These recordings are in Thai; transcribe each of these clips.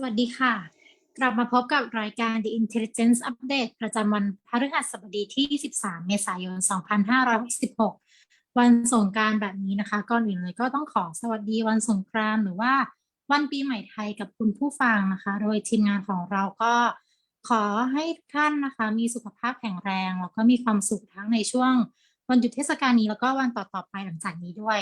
สวัสดีค่ะ กลับมาพบกับรายการ The Intelligence Update ประจำวันพฤหัสบดีที่ 13 เมษายน 2566 วันสงกรานต์แบบนี้นะคะ ก่อนอื่นเลยก็ต้องขอสวัสดีวันสงกรานต์หรือว่าวันปีใหม่ไทยกับคุณผู้ฟังนะคะ โดยทีมงานของเราก็ขอให้ท่านนะคะ มีสุขภาพแข็งแรง แล้วก็มีความสุขทั้งในช่วงวันหยุดเทศกาลนี้แล้วก็วันต่อๆไปหลังจากนี้ด้วย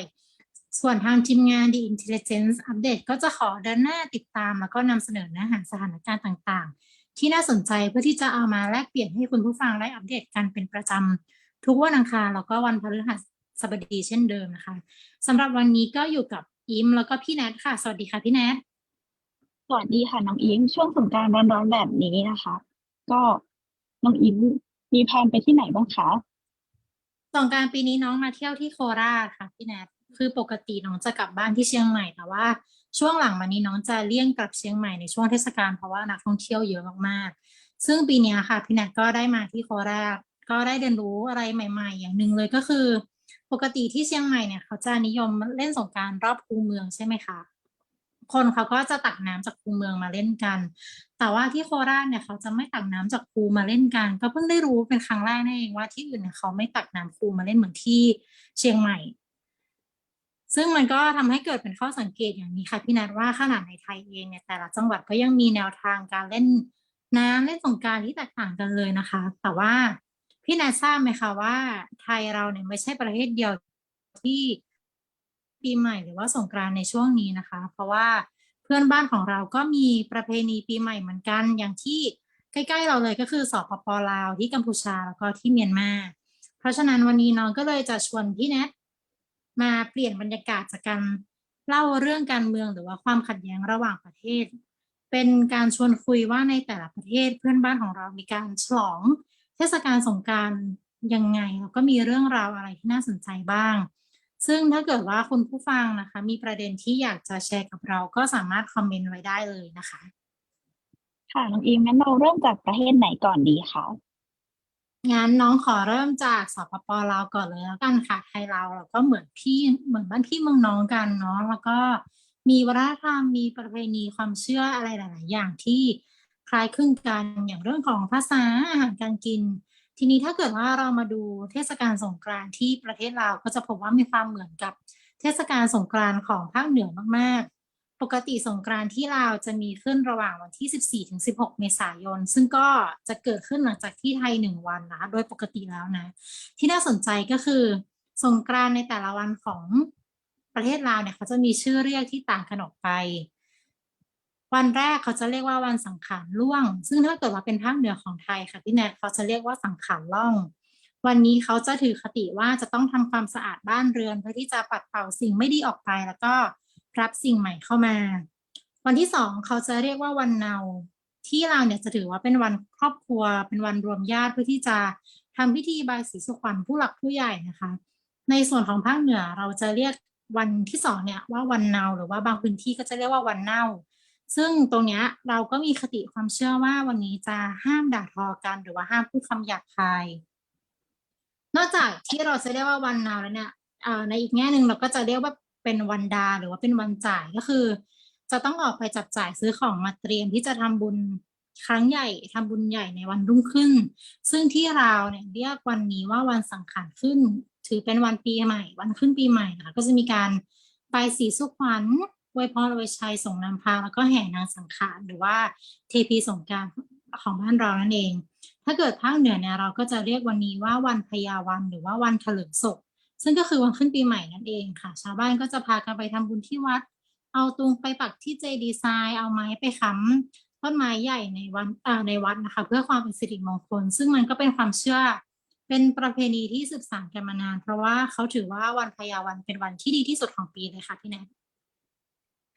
ส่วนทางทีมงาน The Intelligence Update ก็จะขอเดินหน้าติดตาม แล้วก็นำเสนอเนื้อหาสถานการณ์ต่างๆ ที่น่าสนใจเพื่อที่จะเอามาแลกเปลี่ยนให้คุณผู้ฟังได้อัปเดตกันเป็นประจำทุกวันอังคารแล้วก็วันพฤหัสบดีเช่นเดิมนะคะสำหรับวันนี้ก็อยู่กับอิมแล้วก็พี่แนทค่ะ สวัสดีค่ะพี่แนทสวัสดีค่ะน้องอิงช่วงสงกรานต์ร้อนๆแบบนี้นะคะ ก็น้องอิงมีแพลนไปที่ไหนบ้างคะสงกรารปีนี้น้องมาเที่ยวที่โคราชค่ะพี่แนท คือปกติน้องจะกลับบ้านที่เชียงใหม่แต่ว่า ช่วงหลังมานี้น้องจะเลี่ยงกลับเชียงใหม่ในช่วงเทศกาลเพราะว่านักท่องเที่ยวเยอะมากๆ ซึ่งปีนี้ค่ะพี่แนทก็ได้มาที่โคราชก็ได้เรียนรู้อะไรใหม่ ๆ อย่างหนึ่งเลยก็คือ ปกติที่เชียงใหม่เนี่ยเขาจะนิยมเล่นสงการรอบคูเมืองใช่ไหมคะคนเขาก็จะตักน้ำจากคูเมืองมาเล่นกัน แต่ว่าที่โคราชเนี่ยเขาจะไม่ตักน้ำจากคูมาเล่นกัน ก็เพิ่งได้รู้เป็นครั้งแรกนั่นเองว่าที่อื่นเนี่ยเขาไม่ตักน้ำคูมาเล่นเหมือนที่เชียงใหม่ ซึ่งมันก็ทำให้เกิดเป็นข้อสังเกตอย่างนี้ค่ะพี่นัทว่าขนาดในไทยเองเนี่ยแต่ละจังหวัดก็ยังมีแนวทางการเล่นน้ำเล่นสงการที่แตกต่างกันเลยนะคะ แต่ว่าพี่นัททราบไหมคะว่า ไทยเราเนี่ยไม่ใช่ประเทศเดียวที่ปีใหม่หรือว่าสงกรานในช่วงนี้นะคะ เพราะว่าเพื่อนบ้านของเราก็มีประเพณีปีใหม่เหมือนกัน อย่างที่ใกล้ๆเราเลยก็คือสปปลาวที่กัมพูชาแล้วก็ที่เมียนมา เพราะฉะนั้นวันนี้น้องก็เลยจะชวนพี่แนท มาเปลี่ยนบรรยากาศจากการเล่าเรื่องการเมืองหรือว่าความขัดแย้งระหว่างประเทศ เป็นการชวนคุยว่าในแต่ละประเทศเพื่อนบ้านของเรามีการฉลองเทศกาลสงการยังไงแล้วก็มีเรื่องราวอะไรที่น่าสนใจบ้าง ซึ่งถ้าเกิดว่าคุณผู้ฟังนะคะ มีประเด็นที่อยากจะแชร์กับเราก็สามารถคอมเมนต์ไว้ได้เลยนะคะ ค่ะน้องอิงงั้นเราเริ่มจากประเทศไหนก่อนดีคะ งั้นน้องขอเริ่มจากสปปลาวก่อนเลยแล้วกันค่ะไทยเราเราก็เหมือนพี่เหมือนบ้านพี่เมืองน้องกันเนาะแล้วก็มีวัฒนธรรมมีประเพณีความเชื่ออะไรหลาย ๆ อย่างที่คล้ายคลึงกันอย่างเรื่องของภาษาอาหารการกิน ทีนี้ถ้าเกิดว่าเรามาดูเทศกาลสงกรานต์ที่ประเทศลาวก็จะพบว่ามีความเหมือนกับเทศกาลสงกรานต์ของภาคเหนือมาก ๆ ปกติสงกรานที่ลาวจะมีขึ้นระหว่างวันที่ 14 ถึง 16 เมษายน ซึ่งก็จะเกิดขึ้นหลังจากที่ไทยหนึ่งวันนะโดยปกติแล้วนะ ที่น่าสนใจก็คือสงกรานในแต่ละวันของประเทศลาวเนี่ยเขาจะมีชื่อเรียกที่ต่างกันออกไป วันแรกเขาจะเรียกว่าวันสังขารล่วง ซึ่งถ้าเกิดว่าเป็นภาคเหนือของไทยค่ะพี่แนทเขาจะเรียกว่าสังขารล่อง วันนี้เขาจะถือคติว่าจะต้องทำความสะอาดบ้านเรือนเพื่อที่จะปัดเป่าสิ่งไม่ดีออกไปแล้วก็ รับสิ่งใหม่เข้ามา วันที่สองเขาจะเรียกว่าวันเนา ที่เราเนี่ยจะถือว่าเป็นวันครอบครัว เป็นวันรวมญาติเพื่อที่จะทำพิธีบายสีสุขวัญผู้หลักผู้ใหญ่นะคะ ในส่วนของภาคเหนือเราจะเรียกวันที่สองเนี่ยว่าวันเนาหรือว่าบางพื้นที่ก็จะเรียกว่าวันเน่า ซึ่งตรงเนี้ยเราก็มีคติความเชื่อว่าวันนี้จะห้ามด่าทอกันหรือว่าห้ามพูดคำหยาบคาย นอกจากที่เราจะเรียกว่าวันเนาแล้วเนี่ยในอีกแง่หนึ่งเราก็จะเรียกว่า เป็นวันดาหรือว่าเป็นวันจ่ายก็คือ จะต้องออกไปจับจ่ายซื้อของมาเตรียมที่จะทำบุญครั้งใหญ่ทำบุญใหญ่ในวันรุ่งขึ้น ซึ่งที่เราวเนี่ยเรียกวันนี้ว่าวันสังขารขึ้น ถือเป็นวันปีใหม่ วันขึ้นปีใหม่นะคะก็จะมีการไปสีสุขวัญอวยพรอวยชัยส่งนำพาแล้วก็แห่นางสังขารหรือว่าเทพีสงการของบ้านเรานั่นเอง ถ้าเกิดภาคเหนือเนี่ยเราก็จะเรียกวันนี้ว่าวันพญาวันหรือว่าวันเถลิงศก ซึ่งก็คือวันขึ้นปีใหม่นั่นเองค่ะ ชาวบ้านก็จะพากันไปทำบุญที่วัด เอาตุงไปปักที่เจดีย์ทรายเอาไม้ไปค้ำต้นไม้ใหญ่ในวันในวัดนะคะ เพื่อความเป็นสิริมงคล ซึ่งมันก็เป็นความเชื่อเป็นประเพณีที่สืบสานกันมานาน เพราะว่าเขาถือว่าวันพญาวันเป็นวันที่ดีที่สุดของปีเลยค่ะพี่แนท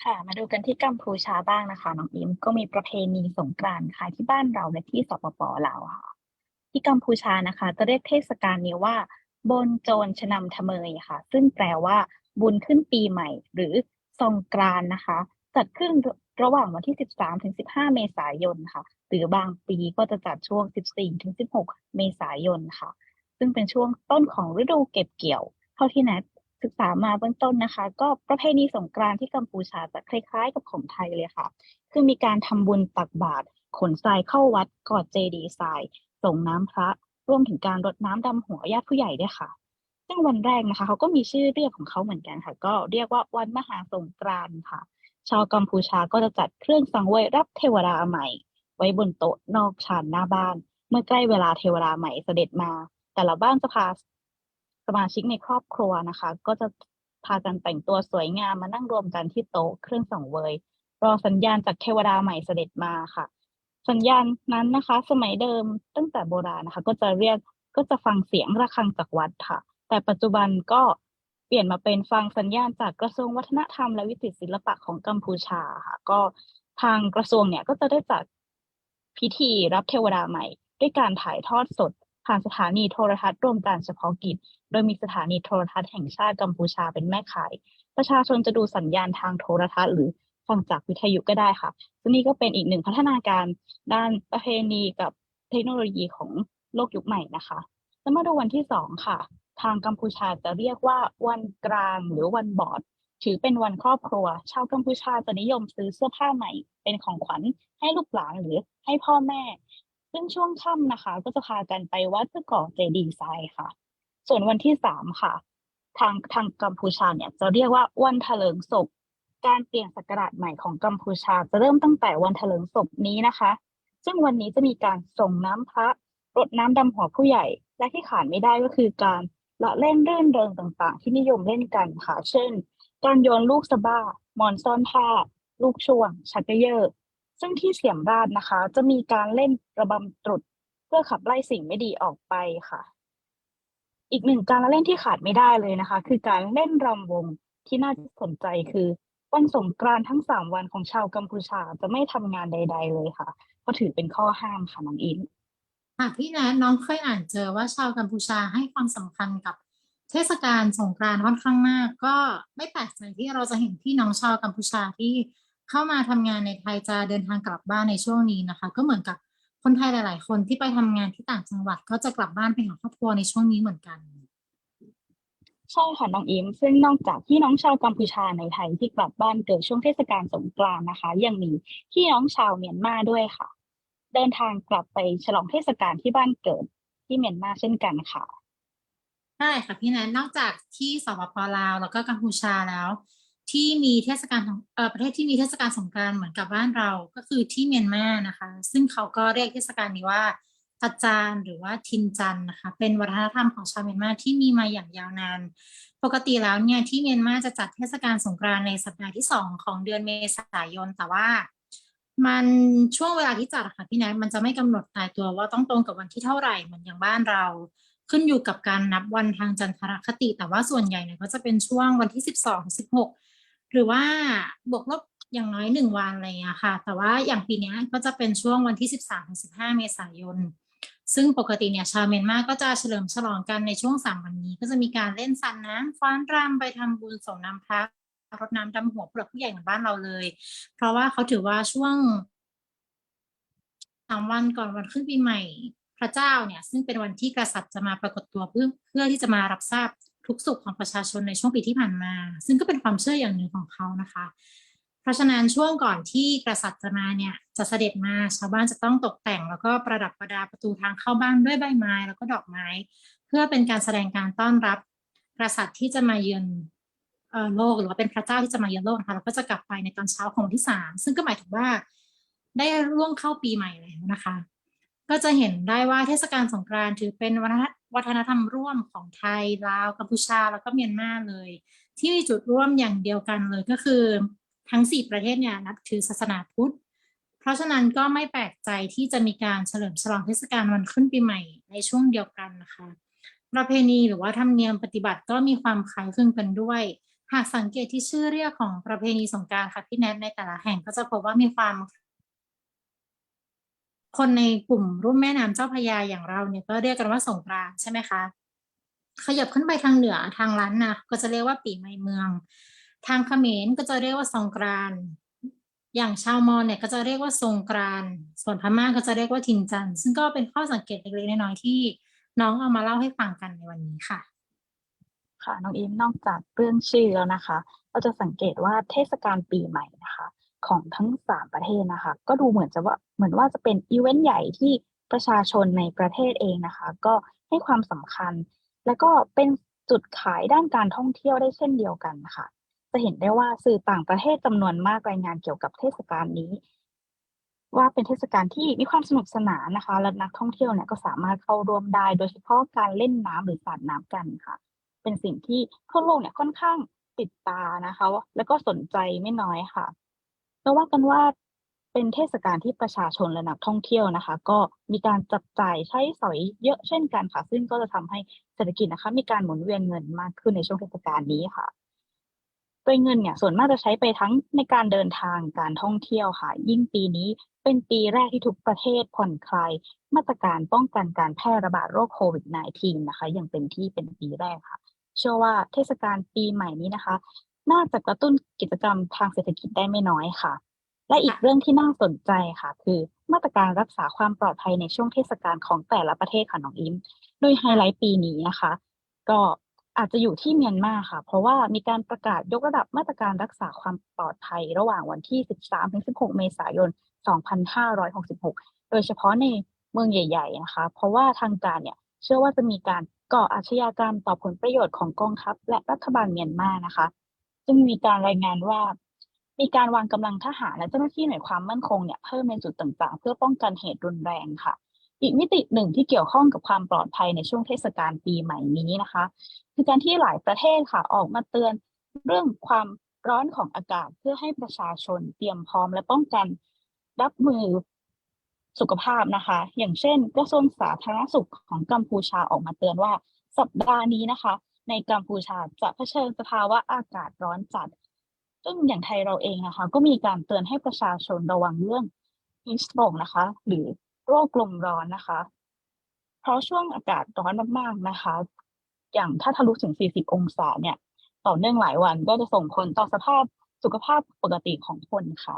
ค่ะ มาดูกันที่กัมพูชาบ้างนะคะน้องอิงก็มีประเพณีสงกรานต์คล้ายที่บ้านเราในที่สปปลาวค่ะ ที่กัมพูชานะคะ จะเรียกเทศกาลนี้ว่า บนโจรชนำทะเมยค่ะ ซึ่งแปลว่า บุญขึ้นปีใหม่ หรือสงกรานนะคะ จัดขึ้นระหว่างวันที่ 13 ถึง 15 เมษายนค่ะ หรือบางปีก็จะจัดช่วง 14 ถึง 16 เมษายนค่ะ ซึ่งเป็นช่วงต้นของฤดูเก็บเกี่ยว เท่าที่แนทศึกษามาเบื้องต้นนะคะ ก็ประเพณีสงกรานที่กัมพูชาจะคล้ายๆ กับของไทยเลยค่ะ คือมีการทำบุญตักบาตรขนทรายเข้าวัดกอดเจดีย์ทรายส่งน้ำพระ รวมถึงการรดน้ำดำหัวญาติผู้ใหญ่ด้วยค่ะ ซึ่งวันแรกนะคะเขาก็มีชื่อเรียกของเขาเหมือนกันค่ะ ก็เรียกว่าวันมหาสงกรานต์ค่ะ ชาวกัมพูชาก็จะจัดเครื่องสังเวยรับเทวดาใหม่ ไว้บนโต๊ะนอกชานหน้าบ้าน เมื่อใกล้เวลาเทวดาใหม่เสด็จมา แต่ละบ้านจะพาสมาชิกในครอบครัวนะคะ ก็จะพากันแต่งตัวสวยงามมานั่งรวมกันที่โต๊ะเครื่องสังเวย รอสัญญาณจากเทวดาใหม่เสด็จมาค่ะ สัญญาณนั้นนะคะ สมัยเดิมตั้งแต่โบราณนะคะ ก็จะเรียกก็จะฟังเสียงระฆังจากวัดค่ะ แต่ปัจจุบันก็เปลี่ยนมาเป็นฟังสัญญาณจากกระทรวงวัฒนธรรมและวิจิตรศิลปะของกัมพูชาค่ะ ก็ทางกระทรวงเนี่ยก็จะได้จัดพิธีรับเทวดาใหม่ ด้วยการถ่ายทอดสด ผ่านสถานีโทรทัศน์รวมการเฉพาะกิจ โดยมีสถานีโทรทัศน์แห่งชาติกัมพูชาเป็นแม่ข่าย ประชาชนจะดูสัญญาณทางโทรทัศน์หรือ ฟังจากวิทยุก็ได้ค่ะ ซึ่งนี่ก็เป็นอีกหนึ่งพัฒนาการด้านประเพณีกับเทคโนโลยีของโลกยุคใหม่นะคะแล้วมาดูวันที่สองค่ะ ทางกัมพูชาจะเรียกว่าวันกลางหรือวันบอดถือเป็นวันครอบครัว ชาวกัมพูชาจะนิยมซื้อเสื้อผ้าใหม่ เป็นของขวัญให้ลูกหลานหรือให้พ่อแม่ ซึ่งช่วงค่ำนะคะ ก็จะพากันไปวัดเพื่อก่อเจดีย์ทรายค่ะ ส่วนวันที่สามค่ะ ทางทางกัมพูชาเนี่ยจะเรียกว่าวันเถลิงศพ การเปลี่ยนศักราชใหม่ของกัมพูชาจะเริ่มตั้งแต่วันเถลิงศพนี้นะคะ ซึ่งวันนี้จะมีการส่งน้ำพระรดน้ำดำหัวผู้ใหญ่ และที่ขาดไม่ได้ก็คือการละเล่นเรื่นเริงต่างๆ ที่นิยมเล่นกันค่ะ เช่น การโยนลูกสะบ้ามอนซ่อนผ้า ลูกช่วง ชักเกยอร์ซึ่งที่เสียมราชนะคะ จะมีการเล่นระบำตรุษเพื่อขับไล่สิ่งไม่ดีออกไปค่ะ อีกหนึ่งการละเล่นที่ขาดไม่ได้เลยนะคะ คือการเล่นรำวงที่น่าสนใจคือ วันสงกรานต์ทั้งสามวันของชาวกัมพูชาจะไม่ทำงานใด ๆ เลยค่ะ เพราะถือเป็นข้อห้ามค่ะน้องอิน ค่ะพี่แนทน้องเคยอ่านเจอว่าชาวกัมพูชาให้ความสำคัญกับเทศกาลสงกรานต์ค่อนข้างมาก ก็ไม่แปลกใจที่เราจะเห็นพี่น้องชาวกัมพูชาที่เข้ามาทำงานในไทยจะเดินทางกลับบ้านในช่วงนี้นะคะ ก็เหมือนกับคนไทยหลาย ๆ คนที่ไปทำงานที่ต่างจังหวัดก็จะกลับบ้านไปหาครอบครัวในช่วงนี้เหมือนกัน ใช่ค่ะน้องอิมซึ่งนอกจากพี่น้องชาวกัมพูชาในไทยที่กลับบ้านเกิดช่วงเทศกาลสงกรานต์นะคะ ยังมีพี่น้องชาวเมียนมาด้วยค่ะ เดินทางกลับไปฉลองเทศกาลที่บ้านเกิดที่เมียนมาเช่นกันค่ะใช่ค่ะพี่แนนนอกจากที่สปปลาวแล้วก็กัมพูชาแล้ว ที่มีเทศกาลของเอ่อประเทศที่มีเทศกาลสงกรานต์เหมือนกับบ้านเราก็คือที่เมียนมานะคะ ซึ่งเขาก็เรียกเทศกาลนี้ว่า ตัดจานหรือว่าทินจันนะคะเป็นวัฒนธรรมของชาวเมียนมาที่มีมาอย่างยาวนาน ปกติแล้วเนี่ยที่เมียนมาจะจัดเทศกาลสงกรานต์ในสัปดาห์ที่สองของเดือนเมษายน แต่ว่า มันช่วงเวลาที่จัดค่ะพี่แนทมันจะไม่กำหนดตายตัวว่าต้องตรงกับวันที่เท่าไหร่เหมือนอย่างบ้านเรา ขึ้นอยู่กับการนับวันทางจันทรคติ แต่ว่าส่วนใหญ่เนี่ยก็จะเป็นช่วงวันที่สิบสองสิบหกหรือว่าบวกลบอย่างน้อยหนึ่งวันอะไรอย่างเงี้ยค่ะ แต่ว่าอย่างปีนี้ก็จะเป็นช่วงวันที่สิบสามสิบห้าเมษายน ซึ่งปกติเนี่ยชาวเมียนมาก็จะเฉลิมฉลองกันในช่วงสามวันนี้ ก็จะมีการเล่นสันน้ำฟ้อนรำไปทำบุญส่งน้ำพระรดน้ำดำหัวผู้หลักผู้ใหญ่เหมือนบ้านเราเลย เพราะว่าเขาถือว่าช่วงสามวันก่อนวันขึ้นปีใหม่ พระเจ้าเนี่ย ซึ่งเป็นวันที่กษัตริย์จะมาปรากฏตัวเพื่อเพื่อที่จะมารับทราบทุกสุขของประชาชนในช่วงปีที่ผ่านมา ซึ่งก็เป็นความเชื่ออย่างหนึ่งของเขานะคะ ราะฉะนั้นช่วงก่อนที่กษัตริย์จะมาเนี่ยจะเสด็จมาชาวบ้านจะต้องตกแต่ง แล้วก็ประดับประดาประตูทางเข้าบ้านด้วยใบไม้แล้วก็ดอกไม้ เพื่อเป็นการแสดงการต้อนรับกษัตริย์ที่จะมาเยือนโลกหรือว่าเป็นพระเจ้าที่จะมาเยือนโลกนะคะแล้วก็จะกลับไปในตอนเช้าของวันที่สามซึ่งก็หมายถึงว่าได้ร่วงเข้าปีใหม่แล้วนะคะ ก็จะเห็นได้ว่าเทศกาลสงกรานต์ถือเป็นวัฒนธรรมร่วมของไทยลาวกัมพูชาแล้วก็เมียนมาเลย ที่มีจุดร่วมอย่างเดียวกันเลยก็คือ ทั้งสี่ประเทศเนี่ยนับถือศาสนาพุทธ เพราะฉะนั้นก็ไม่แปลกใจที่จะมีการเฉลิมฉลองเทศกาลวันขึ้นปีใหม่ในช่วงเดียวกันนะคะ ประเพณีหรือว่าธรรมเนียมปฏิบัติก็มีความคล้ายคลึงกันด้วย หากสังเกตที่ชื่อเรียกของประเพณีสงกานต์ค่ะพี่แนทในแต่ละแห่งก็จะพบว่ามีความคนในกลุ่มรุ่มแม่น้ำเจ้าพยาอย่างเราเนี่ยก็เรียกกันว่าสงกรานใช่ไหมคะ ขยับขึ้นไปทางเหนือทางล้านนาก็จะเรียกว่าปีใหม่เมือง ทางเขมรก็จะเรียกว่าสงกรานอย่างชาวมอญเนี่ยก็จะเรียกว่าสงกรานส่วนพม่าก็จะเรียกว่าทินจัน ซึ่งก็เป็นข้อสังเกตเล็กๆน้อยๆที่น้องเอามาเล่าให้ฟังกันในวันนี้ค่ะ ค่ะ น้องอิมนอกจากเรื่องชื่อแล้วนะคะ เราจะสังเกตว่าเทศกาลปีใหม่นะคะ ของทั้งสามประเทศนะคะ ก็ดูเหมือนจะว่าเหมือนว่าจะเป็นอีเวนต์ใหญ่ที่ประชาชนในประเทศเองนะคะ ก็ให้ความสำคัญ และก็เป็นจุดขายด้านการท่องเที่ยวได้เช่นเดียวกันค่ะ จะเห็นได้ว่าสื่อต่างประเทศจำนวนมากรายงานเกี่ยวกับเทศกาลนี้ ว่าเป็นเทศกาลที่มีความสนุกสนานนะคะ และนักท่องเที่ยวเนี่ยก็สามารถเข้าร่วมได้ โดยเฉพาะการเล่นน้ำหรือสาดน้ำกันค่ะ เป็นสิ่งที่ทั่วโลกเนี่ยค่อนข้างติดตานะคะ แล้วก็สนใจไม่น้อยค่ะเราว่ากันว่าเป็นเทศกาลที่ประชาชนและนักท่องเที่ยวนะคะ ก็มีการจับจ่ายใช้สอยเยอะเช่นกันค่ะ ซึ่งก็จะทำให้เศรษฐกิจนะคะ มีการหมุนเวียนเงินมากขึ้นในช่วงเทศกาลนี้ค่ะ ดยเงินเนี่ยส่วนมากจะใช้ไปทั้งในการเดินทางการท่องเที่ยวค่ะ ยิ่งปีนี้เป็นปีแรกที่ทุกประเทศผ่อนคลายมาตรการป้องกันการแพร่ระบาดโรคโควิด -19 นะคะอย่างเต็มที่เป็นปีแรกค่ะ เชื่อว่าเทศกาลปีใหม่นี้นะคะ น่าจะกระตุ้นกิจกรรมทางเศรษฐกิจได้ไม่น้อยค่ะ และอีกเรื่องที่น่าสนใจค่ะ คือมาตรการรักษาความปลอดภัยในช่วงเทศกาลของแต่ละประเทศค่ะน้องอิมโดยไฮไลท์ปีนี้นะคะ ก็ อาจจะอยู่ที่เมียนมาค่ะ เพราะว่ามีการประกาศยกระดับมาตรการรักษาความปลอดภัยระหว่างวันที่ 13-16 เมษายน 2566 โดยเฉพาะในเมืองใหญ่ ๆ นะคะ เพราะว่าทางการเนี่ยเชื่อว่าจะมีการก่ออาชญากรรมต่อผลประโยชน์ของกองทัพและรัฐบาลเมียนมานะคะ ซึ่งมีการรายงานว่ามีการวางกำลังทหารและเจ้าหน้าที่หน่วยความมั่นคงเนี่ยเพิ่มในจุดต่างๆ เพื่อป้องกันเหตุรุนแรงค่ะ อีกมิติหนึ่งที่เกี่ยวข้องกับความปลอดภัยในช่วงเทศกาลปีใหม่นี้นะคะ คือการที่หลายประเทศค่ะออกมาเตือนเรื่องความร้อนของอากาศเพื่อให้ประชาชนเตรียมพร้อมและป้องกันรับมือสุขภาพนะคะ อย่างเช่นกระทรวงสาธารณสุขของกัมพูชาออกมาเตือนว่าสัปดาห์นี้นะคะ ในกัมพูชาจะเผชิญสภาวะอากาศร้อนจัด ซึ่งอย่างไทยเราเองนะคะ ก็มีการเตือนให้ประชาชนระวังเรื่อง heat stroke นะคะ หรือ โรคลมร้อนนะคะ เพราะช่วงอากาศร้อนมากๆนะคะ อย่างถ้าทะลุถึง 40 องศาเนี่ย ต่อเนื่องหลายวันก็จะส่งผลต่อสภาพสุขภาพปกติของคนค่ะ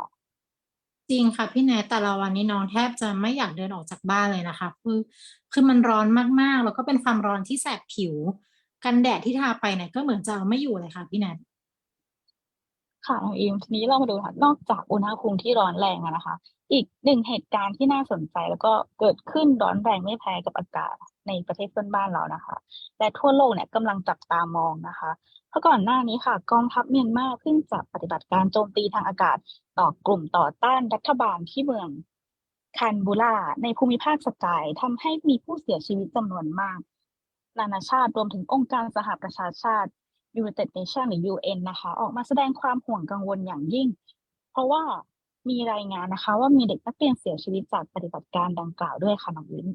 จริงค่ะพี่แนทแต่ละวันนี้น้องแทบจะไม่อยากเดินออกจากบ้านเลยนะคะ คือคือมันร้อนมากๆ แล้วก็เป็นความร้อนที่แสบผิว กันแดดที่ทาไปเนี่ยก็เหมือนจะเอาไม่อยู่เลยค่ะพี่แนท ค่ะน้องอิมทีนี้เรามาดูค่ะนอกจากอุณหภูมิที่ร้อนแรงนะคะ อีกหนึ่งเหตุการณ์ที่น่าสนใจแล้วก็เกิดขึ้นร้อนแรงไม่แพ้กับอากาศในประเทศเพื่อนบ้านเรานะคะ และทั่วโลกเนี่ยกำลังจับตามองนะคะเพราะก่อนหน้านี้ค่ะ กองทัพเมียนมาเพิ่งจับปฏิบัติการโจมตีทางอากาศต่อกลุ่มต่อต้านรัฐบาลที่เมืองคันบูราในภูมิภาคสกายทำให้มีผู้เสียชีวิตจำนวนมาก นานาชาติรวมถึงองค์การสหประชาชาติ United Nations หรือ UN นะคะ ออกมาแสดงความห่วงกังวลอย่างยิ่ง เพราะว่ามีรายงานนะคะ ว่ามีเด็กนักเรียนเสียชีวิตจากปฏิบัติการดังกล่าวด้วยค่ะน้องวิน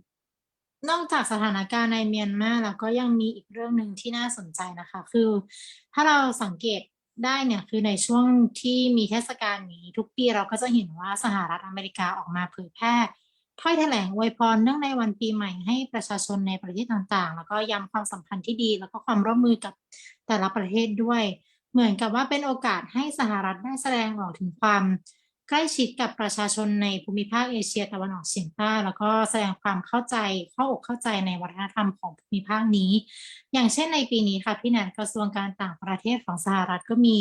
นอกจากสถานการณ์ในเมียนมาแล้วก็ยังมีอีกเรื่องหนึ่งที่น่าสนใจนะคะ คือ ถ้าเราสังเกตได้เนี่ยคือในช่วงที่มีเทศกาลนี้ทุกปีเราก็จะเห็นว่าสหรัฐอเมริกาออกมาเผยแพร่ ถ้อยแถลงอวยพรเนื่องในวันปีใหม่ให้ประชาชนในประเทศต่างๆ แล้วก็ย้ำความสัมพันธ์ที่ดี แล้วก็ความร่วมมือกับแต่ละประเทศด้วย เหมือนกับว่าเป็นโอกาสให้สหรัฐได้แสดงออกถึงความใกล้ชิดกับประชาชนในภูมิภาคเอเชียตะวันออกเฉียงใต้แล้วก็แสดงความเข้าใจเข้าอกเข้าใจในวัฒนธรรมของภูมิภาคนี้ อย่างเช่นในปีนี้ค่ะพี่แนนกระทรวงการต่างประเทศของสหรัฐก็มี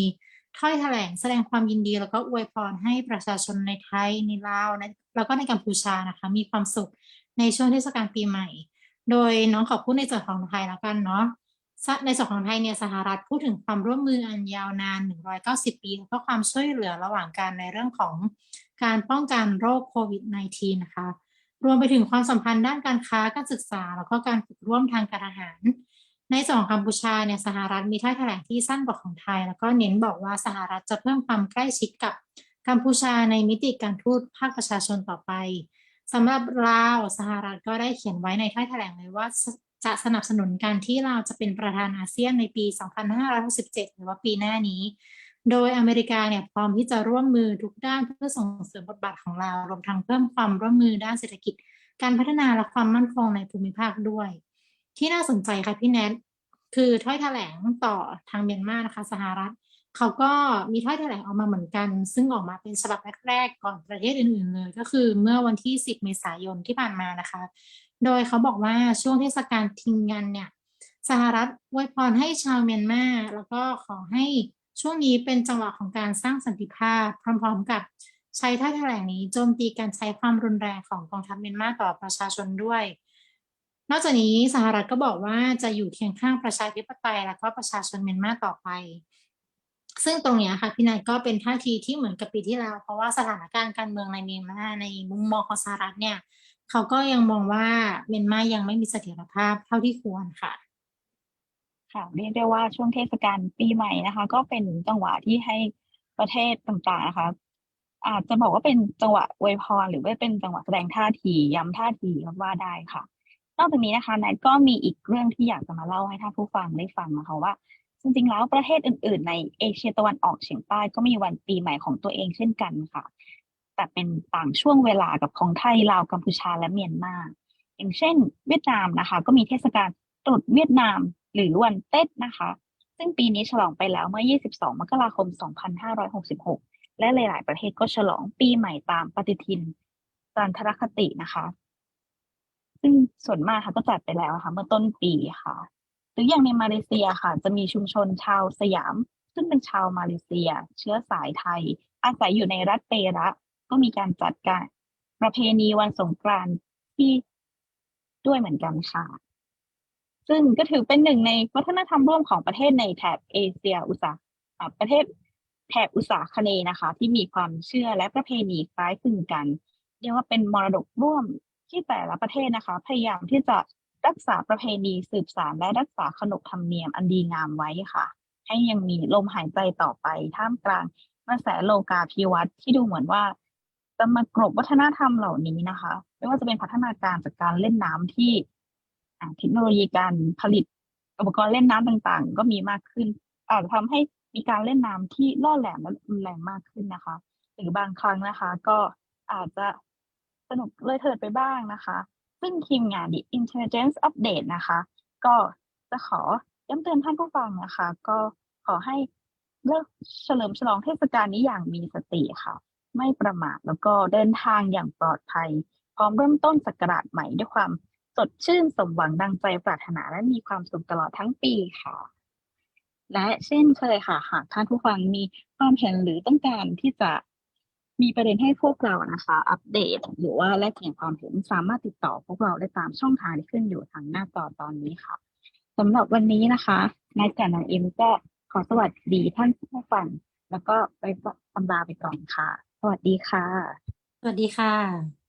ถ้อยแถลงแสดงความยินดีแล้วก็อวยพรให้ประชาชนในไทยในลาวแล้วก็ในกัมพูชานะคะ มีความสุขในช่วงเทศกาลปีใหม่ โดยน้องขอพูดในส่วนของไทยแล้วกันเนาะในส่วนของไทยเนี่ยสหรัฐพูดถึงความร่วมมืออันยาวนาน 190 ปีแล้วก็ความช่วยเหลือระหว่างกันในเรื่องของการป้องกันโรคโควิด -19 นะคะ รวมไปถึงความสัมพันธ์ด้านการค้าการศึกษา แล้วก็การฝึกร่วมทางการทหาร ในส่วนของกัมพูชาเนี่ยสหรัฐมีท่าแถลงที่สั้นกว่าของไทย แล้วก็เน้นบอกว่าสหรัฐจะเพิ่มความใกล้ชิดกับกัมพูชาในมิติการทูตภาคประชาชนต่อไปสำหรับลาวสหรัฐก็ได้เขียนไว้ในท่อยแถลงเลยว่าจะสนับสนุนการที่ลาวจะเป็นประธานอาเซียนในปี 2567 หรือว่าปีหน้านี้ โดยอเมริกาเนี่ยพร้อมที่จะร่วมมือทุกด้านเพื่อส่งเสริมบทบาทของเรารวมทั้งเพิ่มความร่วมมือด้านเศรษฐกิจ การพัฒนาและความมั่นคงในภูมิภาคด้วย ที่น่าสนใจค่ะพี่แนทคือถ้อยแถลงต่อทางเมียนมานะคะสหรัฐเขาก็มีถ้อยแถลงออกมาเหมือนกัน ซึ่งออกมาเป็นฉบับแรกๆก่อนประเทศอื่นๆเลยก็คือเมื่อวันที่ 10 เมษายนที่ผ่านมานะคะ โดยเขาบอกว่าช่วงเทศกาลทิงงันเนี่ยสหรัฐอวยพรให้ชาวเมียนมาแล้วก็ขอให้ช่วงนี้เป็นจังหวะของการสร้างสันติภาพ พร้อมๆกับใช้ท่าแถลงนี้โจมตีการใช้ความรุนแรงของกองทัพเมียนมาต่อประชาชนด้วย นอกจากนี้สหรัฐก็บอกว่าจะอยู่เคียงข้างประชาธิปไตย และก็ประชาชนเมียนมาต่อไป ซึ่งตรงนี้ค่ะพี่นายก็เป็นท่าทีที่เหมือนกับปีที่แล้ว เพราะว่าสถานการณ์การเมืองในเมียนมาในมุมมองของสหรัฐเนี่ยเขาก็ยังมองว่าเมียนมายังไม่มีเสถียรภาพเท่าที่ควรค่ะค่ะเรียกได้ว่าช่วงเทศกาลปีใหม่นะคะ ก็เป็นจังหวะที่ให้ประเทศต่างๆนะคะอาจจะบอกว่าเป็นจังหวะอวยพรหรือว่าเป็นจังหวะแสดงท่าทีย้ำท่าทีก็ว่าได้ค่ะ นอกจากนี้นะคะแนทก็มีอีกเรื่องที่อยากจะมาเล่าให้ท่านผู้ฟังได้ฟังนะคะว่า จริงๆ แล้วประเทศอื่น ๆ ในเอเชียตะวันออกเฉียงใต้ก็มีวันปีใหม่ของตัวเองเช่นกันค่ะ แต่เป็นต่างช่วงเวลากับของไทยลาวกัมพูชาและเมียนมาอย่างเช่น เวียดนามนะคะ ก็มีเทศกาลตรุษเวียดนามหรือวันเต็ดนะคะ ซึ่งปีนี้ฉลองไปแล้วเมื่อ 22 มกราคม 2566 และหลาย ๆ ประเทศก็ฉลองปีใหม่ตามปฏิทินจันทรคตินะคะ ซึ่งส่วนมากค่ะก็จัดไปแล้วค่ะ เมื่อต้นปีค่ะ หรืออย่างในมาเลเซียค่ะ จะมีชุมชนชาวสยาม ซึ่งเป็นชาวมาเลเซีย เชื้อสายไทย อาศัยอยู่ในรัฐเประก็มีการจัดการประเพณีวันสงกรานต์ที่ด้วยเหมือนกันค่ะ ซึ่งก็ถือเป็นหนึ่งในวัฒนธรรมร่วมของประเทศในแถบเอเชียอุตสาหประเทศแถบอุตสาคเนนะคะ ที่มีความเชื่อและประเพณีคล้ายคลึงกัน เรียกว่าเป็นมรดกร่วม ที่แต่ละประเทศนะคะ พยายามที่จะรักษาประเพณีสืบสานและรักษาขนบธรรมเนียมอันดีงามไว้ค่ะ ให้ยังมีลมหายใจต่อไปท่ามกลางกระแสโลกาภิวัตน์ที่ดูเหมือนว่าจะมากรบวัฒนธรรมเหล่านี้นะคะ ไม่ว่าจะเป็นพัฒนาการจากการเล่นน้ำที่เทคโนโลยีการผลิตอุปกรณ์เล่นน้ำต่างๆ ก็มีมากขึ้นอาจจะทำให้มีการเล่นน้ำที่ล่อแหลมและรุนแรงมากขึ้นนะคะ หรือบางครั้งนะคะ ก็อาจจะ สนุกเลยเถิดไปบ้างนะคะ ซึ่งทีมงาน The Intelligence Update นะคะ ก็จะขอย้ำเตือนท่านผู้ฟังนะคะ ก็ขอให้เลิกเฉลิมฉลองเทศกาลนี้อย่างมีสติค่ะ ไม่ประมาทแล้วก็เดินทางอย่างปลอดภัย พร้อมเริ่มต้นศักราชใหม่ด้วยความสดชื่นสมหวังดังใจปรารถนาและมีความสุขตลอดทั้งปีค่ะ และเช่นเคยค่ะ หากท่านผู้ฟังมีความเห็นหรือต้องการที่จะ มีประเด็นให้พวกเรานะคะ อัปเดต หรือว่าแลกเปลี่ยนความเห็นสามารถติดต่อพวกเราได้ตามช่องทางที่ขึ้นอยู่ทางหน้าจอตอนนี้ค่ะสำหรับวันนี้นะคะนายกับนายเอ็มก็ขอสวัสดีท่านผู้ฟังแล้วก็ไปตำลาไปก่อนค่ะ สวัสดีค่ะ สวัสดีค่ะ